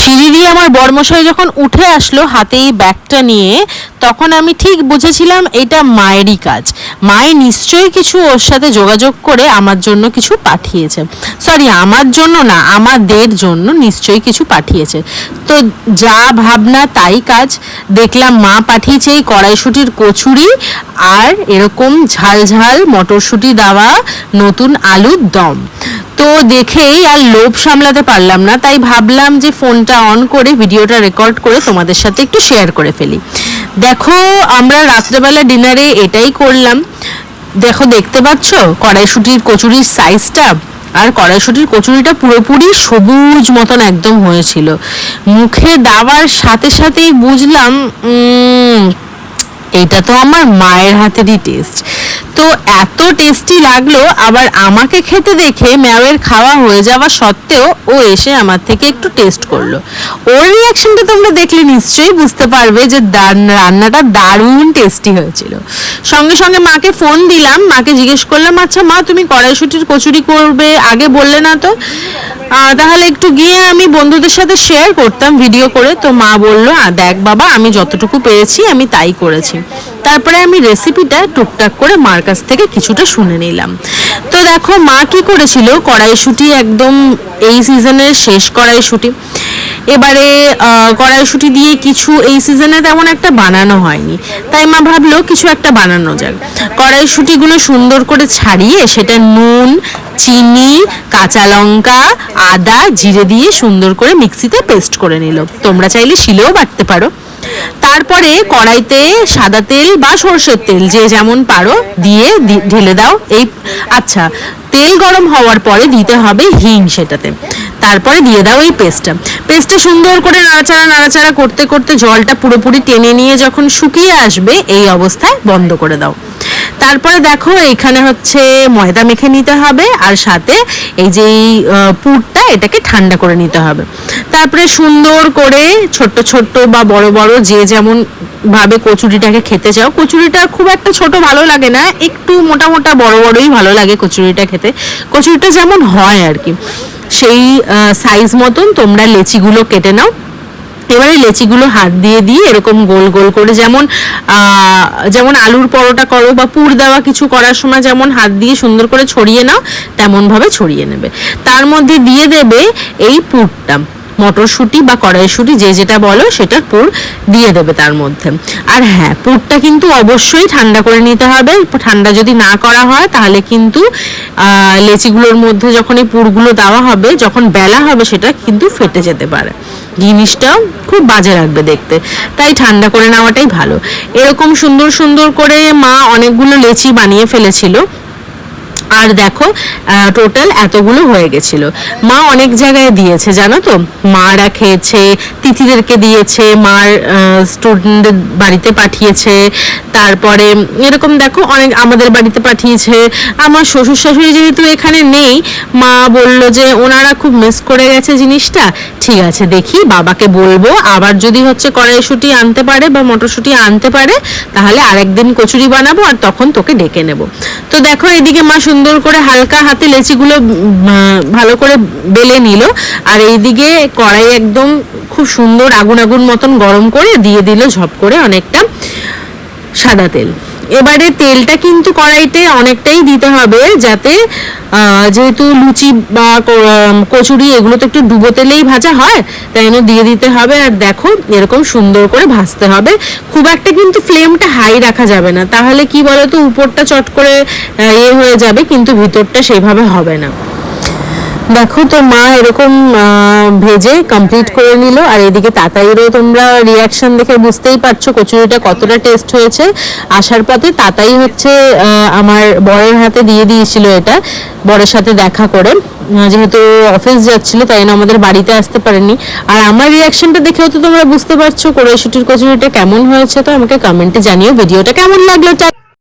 সিঁড়ি দিয়ে আমার বর্মশাই যখন উঠে আসলো হাতে এই ব্যাগটা নিয়ে, তখন আমি ঠিক বুঝেছিলাম এটা মায়েরই কাজ। মায়ে নিশ্চয়ই কিছু ওর সাথে যোগাযোগ করে আমার জন্য কিছু পাঠিয়েছে। সরি আমার জন্য না, আমাদের জন্য নিশ্চয়ই কিছু পাঠিয়েছে। তো যা ভাবনা তাই কাজ। দেখলাম মা পাঠিয়েছে এই কড়াইশুটির কচুরি আর এরকম ঝাল ঝাল মটরশুঁটি দেওয়া নতুন আলুর দম। তো দেখেই আর লোভ সামলাতে পারলাম না, তাই ভাবলাম যে ফোনটা অন করে ভিডিওটা রেকর্ড করে তোমাদের সাথে একটু শেয়ার করে ফেলি। দেখো, আমরা রাত্রেবেলা ডিনারে এটাই করলাম। দেখো, দেখতে পাচ্ছ? কড়াইশুটির কচুরির সাইজটা আর কড়াইশুটির কচুরিটা পুরোপুরি সবুজ মতন একদম হয়েছিল। মুখে দেওয়ার সাথে সাথেই বুঝলাম এটা তো আমার মায়ের হাতেরই টেস্ট তো এত টেস্টি লাগল, আবার আমাকে খেতে দেখে ম্যাওয়ের খাওয়া হয়ে যাওয়া সত্ত্বেও ও এসে আমার থেকে একটু টেস্ট করল। ওর রিয়াকশনটা তোমরা দেখলে নিশ্চয়ই বুঝতে পারবে যে রান্নাটা দারুণ টেস্টি হয়েছিল। সঙ্গে সঙ্গে মাকে ফোন দিলাম, মাকে জিজ্ঞেস করলাম আচ্ছা মা, তুমি কড়াইশুটির কচুরি করবে? আগে বললে না তো? তাহলে একটু গিয়ে আমি বন্ধুদের সাথে শেয়ার করতাম ভিডিও করে। তো মা বলল দেখ বাবা, আমি যতটুকু পেরেছি, আমি তাই করেছি। তারপরে আমি রেসিপিটা টুকটাক করে মার কাছ থেকে কিছুটা শুনে নিলাম। তো দেখো, মা কি করেছিল? কড়াইশুটি একদম এই সিজনের শেষ কড়াইশুটি এবারে কড়াইশুটি দিয়ে কিছু এই সিজনে তেমন একটা বানানো হয়নি। তাই মা ভাবলো, কিছু একটা বানানো যাক। কড়াইশুটিগুলো সুন্দর করে ছাড়িয়ে সেটা নুন চিনি, কাঁচা লঙ্কা, আদা, জিরে দিয়ে সুন্দর করে মিক্সিতে পেস্ট করে নিল। তোমরা চাইলে শিলেও বাটতে পারো। তারপরে কড়াইতে সাদা তেল বা সর্ষের তেল, যে যেমন পারো, দিয়ে ঢেলে দাও। এই আচ্ছা তেল গরম হওয়ার পরে দিতে হবে হিং সেটাতে। তারপরে দিয়ে দাও এই পেস্টটা। পেস্টটা সুন্দর করে নাড়াচাড়া নাড়াচাড়া করতে করতে জলটা পুরোপুরি টেনে নিয়ে যখন শুকিয়ে আসবে, এই অবস্থায় বন্ধ করে দাও। তারপরে দেখো, এখানে হচ্ছে ময়দা মেখে নিতে হবে, আর সাথে এই যে পুরটা এটাকে ঠান্ডা করে নিতে হবে। তারপরে সুন্দর করে ছোট্ট ছোট্ট বা বড় বড় যে যেমন ভাবে কচুরিটাকে খেতে চাও, কচুরিটা খুব একটা ছোট ভালো লাগে না, একটু মোটা মোটা বড় বড়ই ভালো লাগে কচুরিটা খেতে। কচুরিটা যেমন হয় আর কি। সেই সাইজ মতন তোমরা লেচিগুলো কেটে নাও এবারে লেচিগুলো হাত দিয়ে দিয়ে এরকম গোল গোল করে যেমন যেমন আলুর পরোটা করো বা পুর দেওয়া কিছু করার সময় যেমন হাত দিয়ে সুন্দর করে ছড়িয়ে নাও, তেমনভাবে ছড়িয়ে নেবে। তার মধ্যে দিয়ে দেবে এই পুরটা। মটরশুঁটি বা কড়াইশুঁটি, যে যেটা বলো সেটার পুর দিয়ে দেবে তার মধ্যে। আর হ্যাঁ পুরটা কিন্তু অবশ্যই ঠান্ডা করে নিতে হবে। ঠান্ডা যদি না করা হয়, তাহলে কিন্তু লেচিগুলোর মধ্যে যখন এই পুরগুলো দেওয়া হবে, যখন বেলা হবে, সেটা কিন্তু ফেটে যেতে পারে। জিনিসটাও খুব বাজে লাগবে দেখতে। তাই ঠান্ডা করে নেওয়াটাই ভালো। এরকম সুন্দর সুন্দর করে মা অনেকগুলো লেচি বানিয়ে ফেলেছিল। আর দেখো টোটাল এতগুলো হয়ে গেছিল। মা অনেক জায়গায় দিয়েছে, জানো তো? মারা খেয়েছে, তিথিদেরকে দিয়েছে, মার স্টুডেন্টদের বাড়িতে পাঠিয়েছে, তারপরে এরকম দেখো, অনেক আমাদের বাড়িতে পাঠিয়েছে। আমার শ্বশুর শাশুড়ি যেহেতু এখানে নেই, মা বলল যে ওনারা খুব মিস করে গেছে জিনিসটা। ঠিক আছে, দেখি বাবাকে বলব, আবার যদি হচ্ছে কড়াইশুটি আনতে পারে বা মটরশুঁটি আনতে পারে, তাহলে আরেকদিন কচুরি বানাবো আর তখন তোকে ডেকে নেব। তো দেখো, এদিকে মা সুন্দর করে হালকা হাতে লেচিগুলো ভালো করে বেলে নিল। আর এইদিকে কড়াই একদম খুব সুন্দর আগুন আগুন মতন গরম করে দিয়ে দিল ঝপ করে অনেকটা সাদা তেল। এবারে তেলটা কিন্তু কড়াইতে অনেকটাই দিতে হবে যাতে যেহেতু লুচি বা কচুরি এগুলো তো একটু ডুবো তেলেই ভাজা হয়, তাই জন্য দিয়ে দিতে হবে। আর দেখো, এরকম সুন্দর করে ভাজতে হবে। খুব একটা কিন্তু ফ্লেমটা হাই রাখা যাবে না। তাহলে কি বলতো, উপরটা চট করে ইয়ে হয়ে যাবে, কিন্তু ভিতরটা সেইভাবে হবে না। দেখো তো মা এরকম ভেজে কমপ্লিট করে নিল। আর এদিকে তাতাইরও তোমরা রিয়াকশন দেখে বুঝতেই পারছ কচুরিটা কতটা টেস্ট হয়েছে। আসার পথে তাতাই হচ্ছে আমার বরের হাতে দিয়ে দিয়েছিল এটা বরের সাথে দেখা করে। যেহেতু অফিস যাচ্ছিল তাই জন্য আমাদের বাড়িতে আসতে পারেনি আর আমার রিয়াকশনটা দেখেও তো তোমরা বুঝতে পারছ কড়াইশুটির কচুরিটা কেমন হয়েছে তো আমাকে কমেন্টে জানিও ভিডিওটা কেমন লাগল